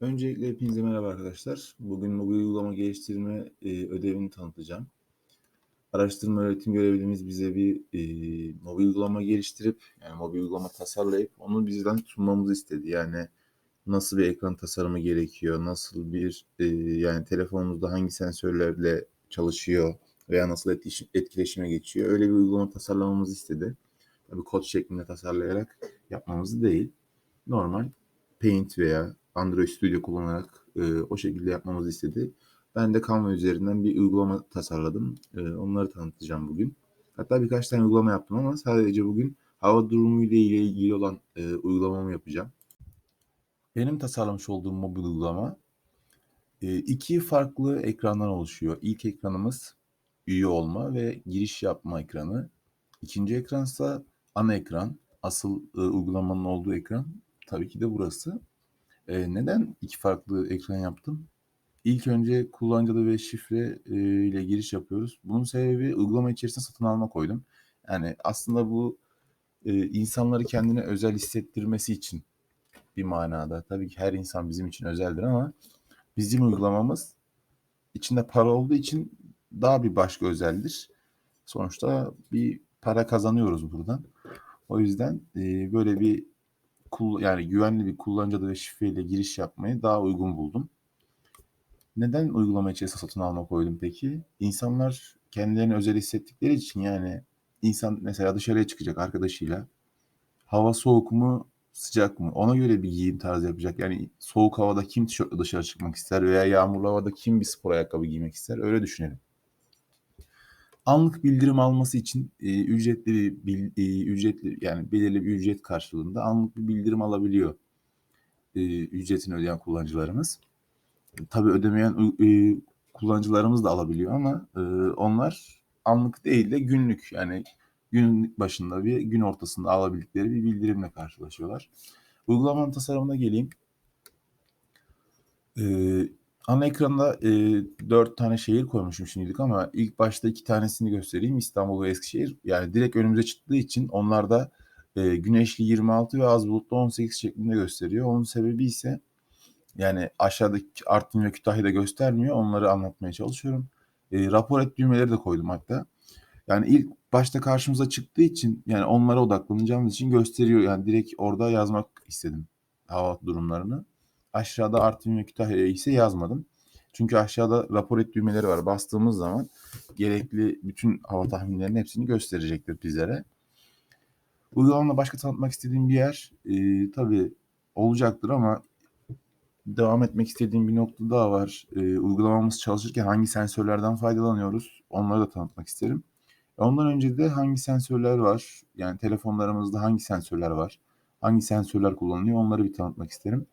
Öncelikle hepinize merhaba arkadaşlar. Bugün mobil uygulama geliştirme e, ödevini tanıtacağım. Araştırma öğretim görevlimiz bize bir e, mobil uygulama geliştirip, yani mobil uygulama tasarlayıp onu bizden sunmamızı istedi. Yani nasıl bir ekran tasarımı gerekiyor, nasıl bir e, yani telefonumuzda hangi sensörlerle çalışıyor veya nasıl etkileşim, etkileşime geçiyor. Öyle bir uygulama tasarlamamızı istedi. Tabii kod şeklinde tasarlayarak yapmamızı değil. Normal Paint veya Android Studio kullanarak e, o şekilde yapmamızı istedi. Ben de Canva üzerinden bir uygulama tasarladım. E, onları tanıtacağım bugün. Hatta birkaç tane uygulama yaptım ama sadece bugün hava durumu ile ilgili olan e, uygulamamı yapacağım. Benim tasarlamış olduğum mobil uygulama e, iki farklı ekrandan oluşuyor. İlk ekranımız üye olma ve giriş yapma ekranı. İkinci ekransa ana ekran. Asıl e, uygulamanın olduğu ekran tabii ki de burası. E, neden iki farklı ekran yaptım? İlk önce kullanıcı adı ve şifre e, ile giriş yapıyoruz. Bunun sebebi uygulama içerisinde satın alma koydum. Yani aslında bu e, insanları kendine özel hissettirmesi için bir manada. Tabii ki her insan bizim için özeldir ama bizim uygulamamız içinde para olduğu için daha bir başka özeldir. Sonuçta bir para kazanıyoruz buradan. O yüzden e, böyle bir yani güvenli bir kullanıcı adı ve şifreyle giriş yapmayı daha uygun buldum. Neden uygulama içerisinde satın alma koydum peki? İnsanlar kendilerini özel hissettikleri için yani insan mesela dışarıya çıkacak arkadaşıyla hava soğuk mu sıcak mı ona göre bir giyim tarzı yapacak. Yani soğuk havada kim tişörtle dışarı çıkmak ister veya yağmurlu havada kim bir spor ayakkabı giymek ister öyle düşünelim anlık bildirim alması için e, ücretli bir e, ücretli yani belirli bir ücret karşılığında anlık bir bildirim alabiliyor e, ücretini ödeyen kullanıcılarımız. Tabii ödemeyen e, kullanıcılarımız da alabiliyor ama e, onlar anlık değil de günlük yani gün başında bir gün ortasında alabildikleri bir bildirimle karşılaşıyorlar. Uygulamanın tasarımına geleyim. Ee, Ana ekranda e, 4 tane şehir koymuşum şimdilik ama ilk başta iki tanesini göstereyim. İstanbul ve Eskişehir. Yani direkt önümüze çıktığı için onlar da e, güneşli 26 ve az bulutlu 18 şeklinde gösteriyor. Onun sebebi ise yani aşağıdaki Artvin ve Kütahya'da göstermiyor. Onları anlatmaya çalışıyorum. E, rapor et düğmeleri de koydum hatta. Yani ilk başta karşımıza çıktığı için yani onlara odaklanacağımız için gösteriyor. Yani direkt orada yazmak istedim hava durumlarını. Aşağıda Artvin ve Kütahya'ya ise yazmadım. Çünkü aşağıda rapor et düğmeleri var. Bastığımız zaman gerekli bütün hava tahminlerinin hepsini gösterecektir bizlere. Uygulamada başka tanıtmak istediğim bir yer e, tabii olacaktır ama devam etmek istediğim bir nokta daha var. E, uygulamamız çalışırken hangi sensörlerden faydalanıyoruz onları da tanıtmak isterim. Ondan önce de hangi sensörler var? Yani telefonlarımızda hangi sensörler var? Hangi sensörler kullanılıyor? Onları bir tanıtmak isterim.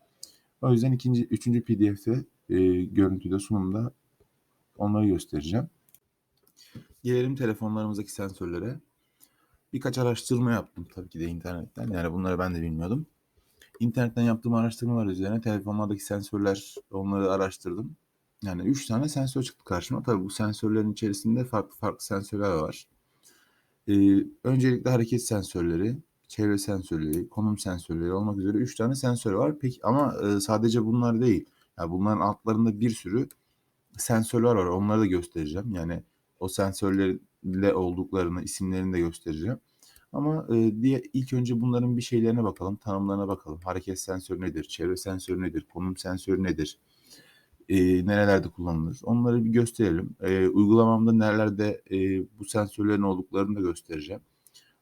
O yüzden ikinci, üçüncü pdf'de e, görüntüde sunumda onları göstereceğim. Gelelim telefonlarımızdaki sensörlere. Birkaç araştırma yaptım tabii ki de internetten. Yani bunları ben de bilmiyordum. İnternetten yaptığım araştırmalar üzerine telefonlardaki sensörler onları araştırdım. Yani 3 tane sensör çıktı karşıma. Tabii bu sensörlerin içerisinde farklı farklı sensörler var. Ee, öncelikle hareket sensörleri, çevre sensörleri, konum sensörleri olmak üzere 3 tane sensör var. Peki ama e, sadece bunlar değil. Yani bunların altlarında bir sürü sensörler var. Onları da göstereceğim. Yani o sensörlerle olduklarını, isimlerini de göstereceğim. Ama e, diye ilk önce bunların bir şeylerine bakalım, tanımlarına bakalım. Hareket sensörü nedir? Çevre sensörü nedir? Konum sensörü nedir? E, nerelerde kullanılır? Onları bir gösterelim. E, uygulamamda nerelerde e, bu sensörlerin olduklarını da göstereceğim.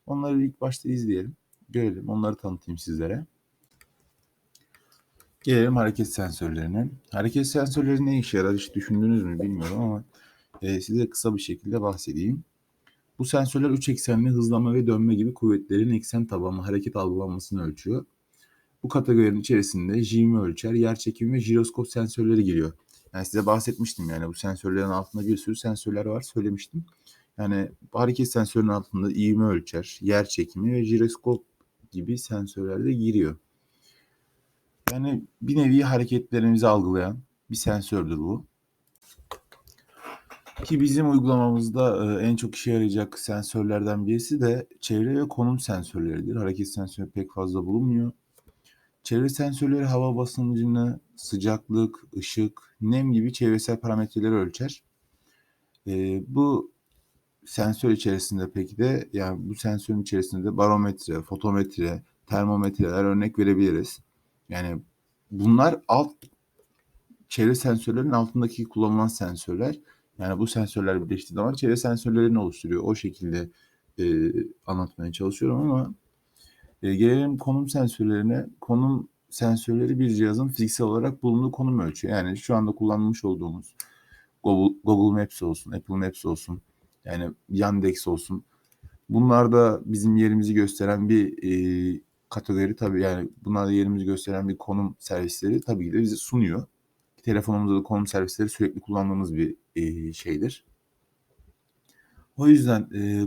Onları ilk başta izleyelim. Görelim. Onları tanıtayım sizlere. Gelelim hareket sensörlerine. Hareket sensörleri ne işe yarar hiç düşündünüz mü bilmiyorum ama e, size kısa bir şekilde bahsedeyim. Bu sensörler üç eksenli hızlama ve dönme gibi kuvvetlerin eksen tabanlı hareket algılanmasını ölçüyor. Bu kategorinin içerisinde jimi ölçer, yer çekimi ve jiroskop sensörleri giriyor. Yani size bahsetmiştim yani bu sensörlerin altında bir sürü sensörler var söylemiştim. Yani hareket sensörünün altında ivme ölçer, yer çekimi ve jiroskop gibi sensörler de giriyor. Yani bir nevi hareketlerimizi algılayan bir sensördür bu. Ki bizim uygulamamızda e, en çok işe yarayacak sensörlerden birisi de çevre ve konum sensörleridir. Hareket sensörü pek fazla bulunmuyor. Çevre sensörleri hava basıncını, sıcaklık, ışık, nem gibi çevresel parametreleri ölçer. Eee, bu sensör içerisinde peki de yani bu sensörün içerisinde de barometre, fotometre, termometreler örnek verebiliriz. Yani bunlar alt çevre sensörlerinin altındaki kullanılan sensörler. Yani bu sensörler birleştiği zaman çevre sensörlerini oluşturuyor. O şekilde e, anlatmaya çalışıyorum ama e, gelelim konum sensörlerine. Konum sensörleri bir cihazın fiziksel olarak bulunduğu konum ölçüyor. Yani şu anda kullanmış olduğumuz Google, Google Maps olsun, Apple Maps olsun, yani Yandex olsun. Bunlar da bizim yerimizi gösteren bir e, kategori tabii yani bunlar da yerimizi gösteren bir konum servisleri tabii ki de bize sunuyor. Telefonumuzda da konum servisleri sürekli kullandığımız bir e, şeydir. O yüzden e,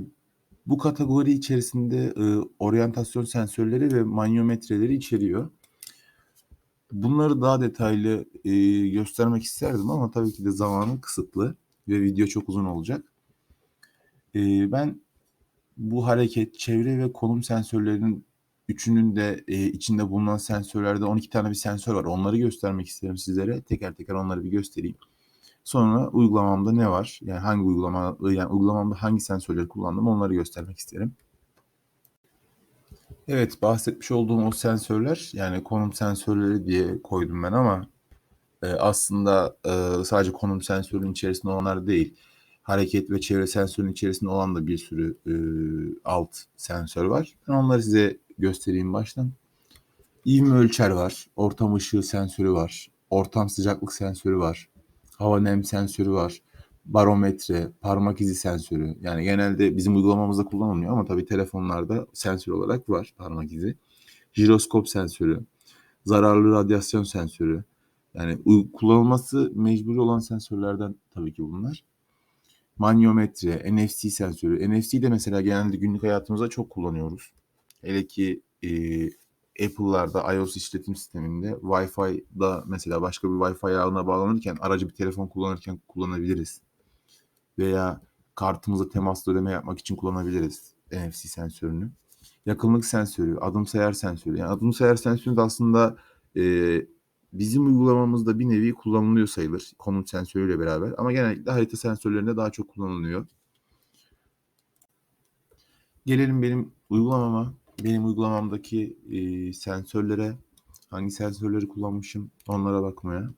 bu kategori içerisinde e, oryantasyon sensörleri ve manyometreleri içeriyor. Bunları daha detaylı e, göstermek isterdim ama tabii ki de zamanı kısıtlı ve video çok uzun olacak. E, ben bu hareket, çevre ve konum sensörlerinin üçünün de e, içinde bulunan sensörlerde 12 tane bir sensör var. Onları göstermek isterim sizlere. Teker teker onları bir göstereyim. Sonra uygulamamda ne var? Yani hangi uygulama yani uygulamamda hangi sensörleri kullandım onları göstermek isterim. Evet bahsetmiş olduğum o sensörler yani konum sensörleri diye koydum ben ama e, aslında e, sadece konum sensörünün içerisinde olanlar değil. Hareket ve çevre sensörünün içerisinde olan da bir sürü e, alt sensör var. Ben onları size göstereyim baştan. İvme ölçer var, ortam ışığı sensörü var, ortam sıcaklık sensörü var, hava nem sensörü var, barometre, parmak izi sensörü. Yani genelde bizim uygulamamızda kullanılmıyor ama tabii telefonlarda sensör olarak var parmak izi. Jiroskop sensörü, zararlı radyasyon sensörü. Yani kullanılması mecburi olan sensörlerden tabii ki bunlar. Manyometre, NFC sensörü. NFC de mesela genelde günlük hayatımızda çok kullanıyoruz. Hele ki e, Apple'larda iOS işletim sisteminde Wi-Fi'da mesela başka bir Wi-Fi ağına bağlanırken aracı bir telefon kullanırken kullanabiliriz. Veya kartımızla temasla ödeme yapmak için kullanabiliriz NFC sensörünü. Yakınlık sensörü, adım sayar sensörü. Yani adım sayar sensörü de aslında e, bizim uygulamamızda bir nevi kullanılıyor sayılır konum sensörüyle beraber. Ama genellikle harita sensörlerinde daha çok kullanılıyor. Gelelim benim uygulamama benim uygulamamdaki e, sensörlere hangi sensörleri kullanmışım onlara bakmaya.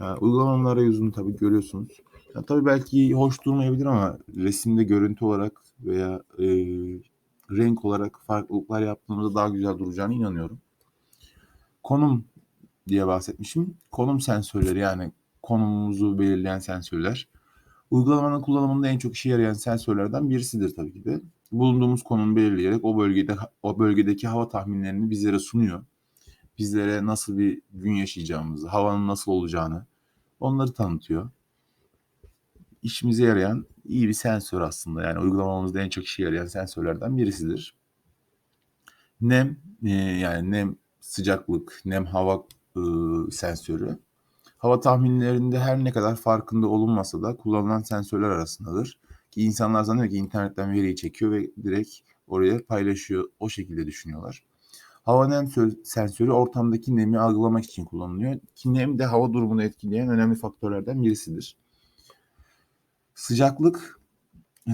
Yani uygulamanın arayüzünü tabii görüyorsunuz. Yani tabii belki hoş durmayabilir ama resimde görüntü olarak veya e, renk olarak farklılıklar yaptığımızda daha güzel duracağını inanıyorum. Konum diye bahsetmişim. Konum sensörleri yani konumumuzu belirleyen sensörler. Uygulamanın kullanımında en çok işe yarayan sensörlerden birisidir tabii ki de bulunduğumuz konumu belirleyerek o bölgede o bölgedeki hava tahminlerini bizlere sunuyor. Bizlere nasıl bir gün yaşayacağımızı, havanın nasıl olacağını onları tanıtıyor. İşimize yarayan iyi bir sensör aslında. Yani uygulamamızda en çok işe yarayan sensörlerden birisidir. Nem e, yani nem sıcaklık, nem hava e, sensörü. Hava tahminlerinde her ne kadar farkında olunmasa da kullanılan sensörler arasındadır. Ki insanlar zannediyor ki internetten veriyi çekiyor ve direkt oraya paylaşıyor. O şekilde düşünüyorlar. Hava nem sensörü ortamdaki nemi algılamak için kullanılıyor. Ki nem de hava durumunu etkileyen önemli faktörlerden birisidir. Sıcaklık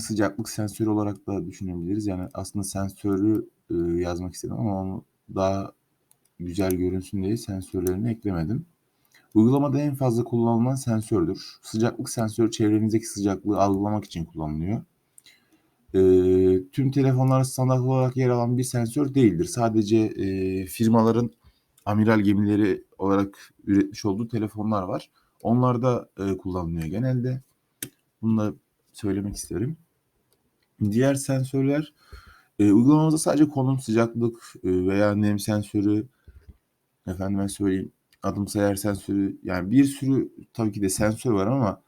sıcaklık sensörü olarak da düşünebiliriz. Yani aslında sensörü e, yazmak istedim ama onu daha güzel görünsün diye sensörlerini eklemedim. Uygulamada en fazla kullanılan sensördür. Sıcaklık sensörü çevrenizdeki sıcaklığı algılamak için kullanılıyor. Ee, tüm telefonlar standart olarak yer alan bir sensör değildir. Sadece e, firmaların amiral gemileri olarak üretmiş olduğu telefonlar var. Onlar da e, kullanılıyor genelde. Bunu da söylemek isterim. Diğer sensörler e, uygulamamızda sadece konum sıcaklık e, veya nem sensörü efendime söyleyeyim adım sayar sensörü yani bir sürü tabii ki de sensör var ama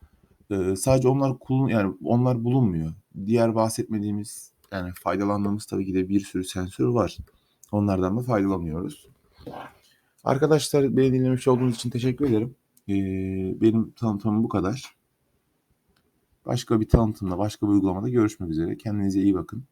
e, sadece onlar kullan yani onlar bulunmuyor. Diğer bahsetmediğimiz yani faydalandığımız tabii ki de bir sürü sensör var. Onlardan da faydalanıyoruz. Arkadaşlar beni dinlemiş olduğunuz için teşekkür ederim. Ee, benim tanıtımım bu kadar. Başka bir tanıtımda, başka bir uygulamada görüşmek üzere. Kendinize iyi bakın.